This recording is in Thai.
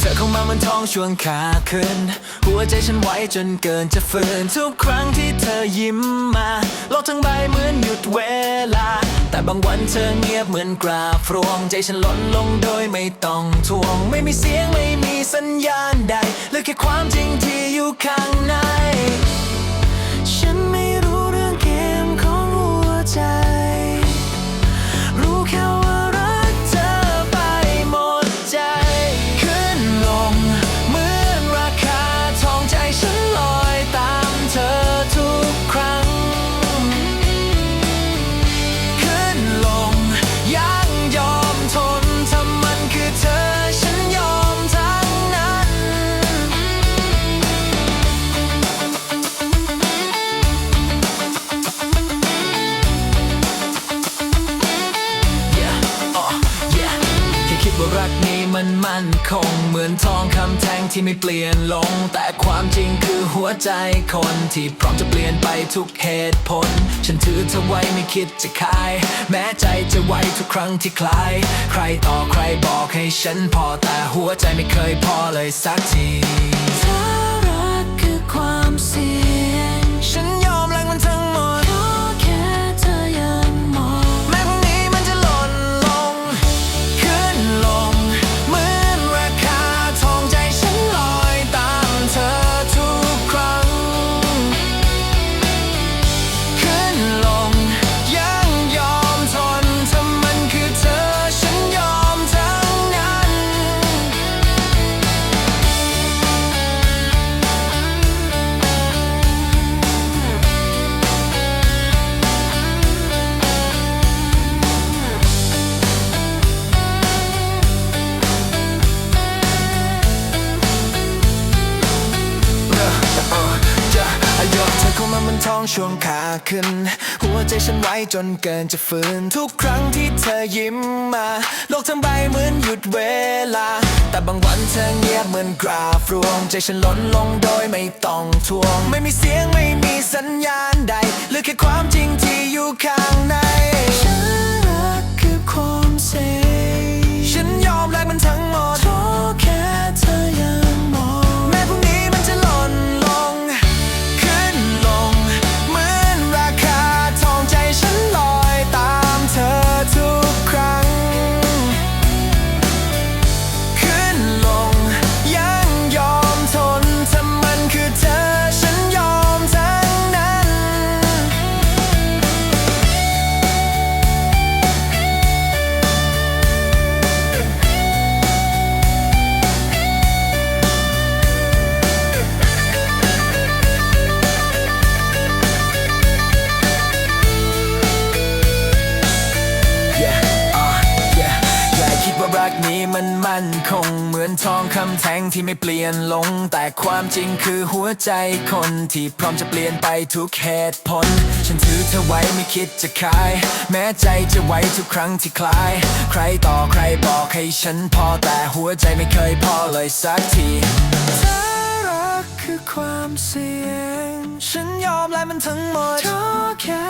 เธอเข้ามาเหมันท้องช่วงขาขึ้น หัวใจฉันไหวจนเกินจะฝืน ทุกครั้งที่เธอยิ้มมา โลกทั้งใบเหมือนหยุดเวลา แต่บางวันเธอเงียบเหมือนกราบรวง ใจฉันลดลงโดยไม่ต้องทวง ไม่มีเสียงไม่มีสัญญาณใดเหลือแค่ความจริงที่อยู่ข้างใน มันมั่นคง เหมือนทองคำแท่งที่ไม่เปลี่ยนลง แต่ความจริงคือหัวใจคนที่พร้อมจะเปลี่ยนไปทุกเหตุผล ฉันถือเธอไว้ไม่คิดจะขาย แม้ใจจะไว้ทุกครั้งที่คลาย ใครต่อใครบอกให้ฉันพอแต่หัวใจไม่เคยพอเลยสักที ช่วงขาขึ้น หัวใจฉันไว้จนเกินจะฝืน ทุกครั้งที่เธอยิ้มมา โลกทั้งใบเหมือนหยุดเวลา แต่บางวันเธอเงียบเหมือนกราฟรวง ใจฉันล้นลงโดยไม่ต้องทวง ไม่มีเสียงไม่มีสัญญาณใดเหลือแค่ความจริงที่อยู่ข้างใน กนี้มันมั่นคง เหมือนทองคำแท่งที่ไม่เปลี่ยนลง แต่ความจริงคือหัวใจคนที่พร้อมจะเปลี่ยนไปทุกเหตุผล ฉันถือเธอไว้ไม่คิดจะขาย แม้ใจจะไว้ทุกครั้งที่คลาย ใครต่อใครบอกให้ฉันพอแต่หัวใจไม่เคยพอเลยสักทีถ้ารักคือความเสี่ยง ฉันยอมแลกมันทั้งหมดขอแค่